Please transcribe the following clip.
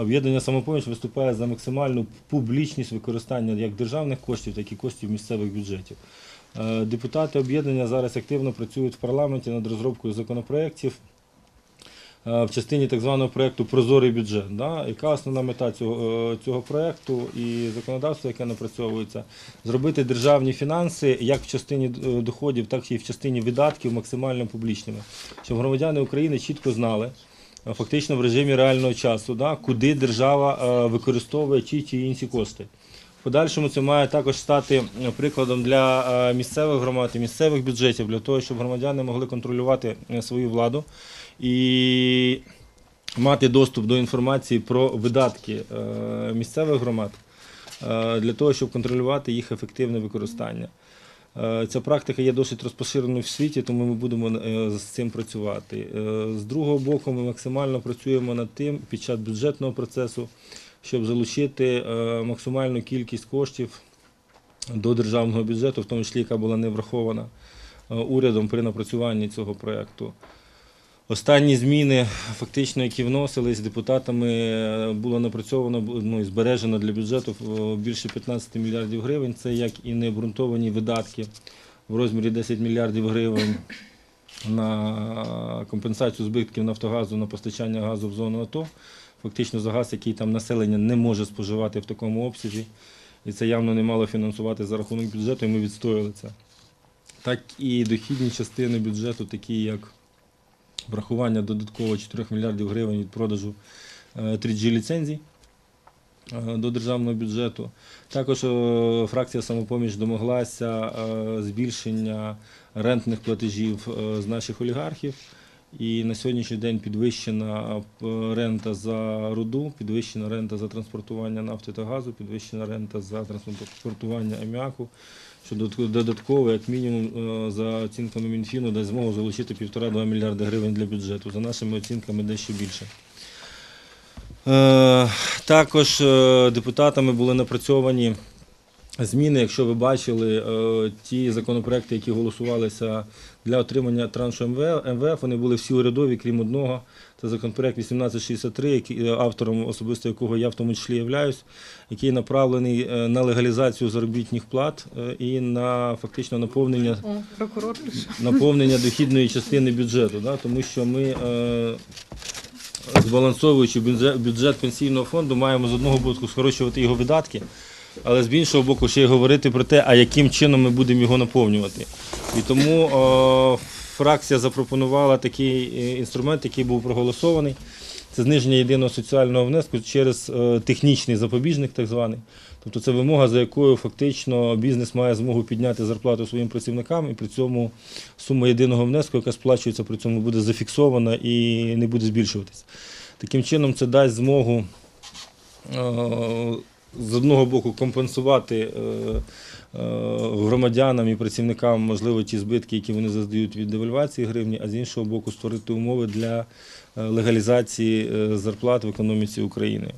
Об'єднання самопоміч виступає за максимальну публічність використання як державних коштів, так і коштів місцевих бюджетів. Е, Депутати об'єднання зараз активно працюють в парламенті над розробкою законопроєктів е, в частині так званого проєкту Прозорий бюджет. Яка основна мета цього, е, цього проєкту і законодавства, яке напрацьовується, зробити державні фінанси як в частині доходів, так і в частині видатків максимально публічними, щоб громадяни України чітко знали. Е, Фактично в режимі реального часу, да, куди держава е, використовує ті чи інші кошти. В подальшому це має також стати е, прикладом для е, місцевих громад і місцевих бюджетів, для того, щоб громадяни могли контролювати свою владу і мати доступ до інформації про видатки місцевих громад для того, щоб контролювати їх ефективне використання. Е, Ця практика є досить розпоширеною в світі, тому ми будемо е, з цим працювати. Е, З другого боку, ми максимально працюємо над тим під час бюджетного процесу, щоб залучити максимальну кількість коштів до державного бюджету, в тому числі яка була не врахована урядом при напрацюванні цього проєкту. Останні зміни, фактично, які вносились депутатами, було напрацьовано ну, і збережено для бюджету е, більше 15 мільярдів гривень. Це як і необґрунтовані видатки в розмірі 10 мільярдів гривень на компенсацію збитків Нафтогазу на постачання газу в зону АТО. Фактично за газ, який там населення не може споживати в такому обсязі. І це явно не мало фінансувати за рахунок бюджету, і ми відстояли це. Так і дохідні частини бюджету, такі як врахування додатково 4 мільярдів гривень від продажу е, 3G ліцензій е, до державного бюджету. Також е, фракція самопоміч домоглася е, збільшення рентних платежів е, з наших олігархів. І на сьогоднішній день підвищена е, рента за руду, підвищена рента за транспортування нафти та газу, підвищена рента за транспортування аміаку, що додатково, як мінімум, е, за оцінками Мінфіну, дасть змогу залучити 1,5-2 мільярди гривень для бюджету. За нашими оцінками дещо більше. Е, Також депутатами були напрацьовані зміни, якщо ви бачили е, ті законопроекти, які голосувалися для отримання траншу МВФ, вони були всі урядові, крім одного. Це законопроект 1863, який, е, автором особисто якого я в тому числі являюсь, який направлений е, на легалізацію заробітних плат і на фактично наповнення наповнення дохідної частини бюджету, да, тому що ми, збалансовуючи бюджет пенсійного фонду, маємо з одного боку скорочувати його видатки, але з іншого боку ще й говорити про те, а яким чином ми будемо його наповнювати. І тому е, фракція запропонувала такий е, інструмент, який був проголосований. Це зниження єдиного соціального внеску через е, технічний запобіжник, так званий. Тобто це вимога, за якою фактично бізнес має змогу підняти зарплату своїм працівникам, і при цьому сума єдиного внеску, яка сплачується, при цьому буде зафіксована і не буде збільшуватися. Таким чином, це дасть змогу з одного боку компенсувати е, е, громадянам і працівникам, можливо, ті збитки, які вони заздають від девальвації гривні, а з іншого боку, створити умови для е, легалізації зарплат в економіці України.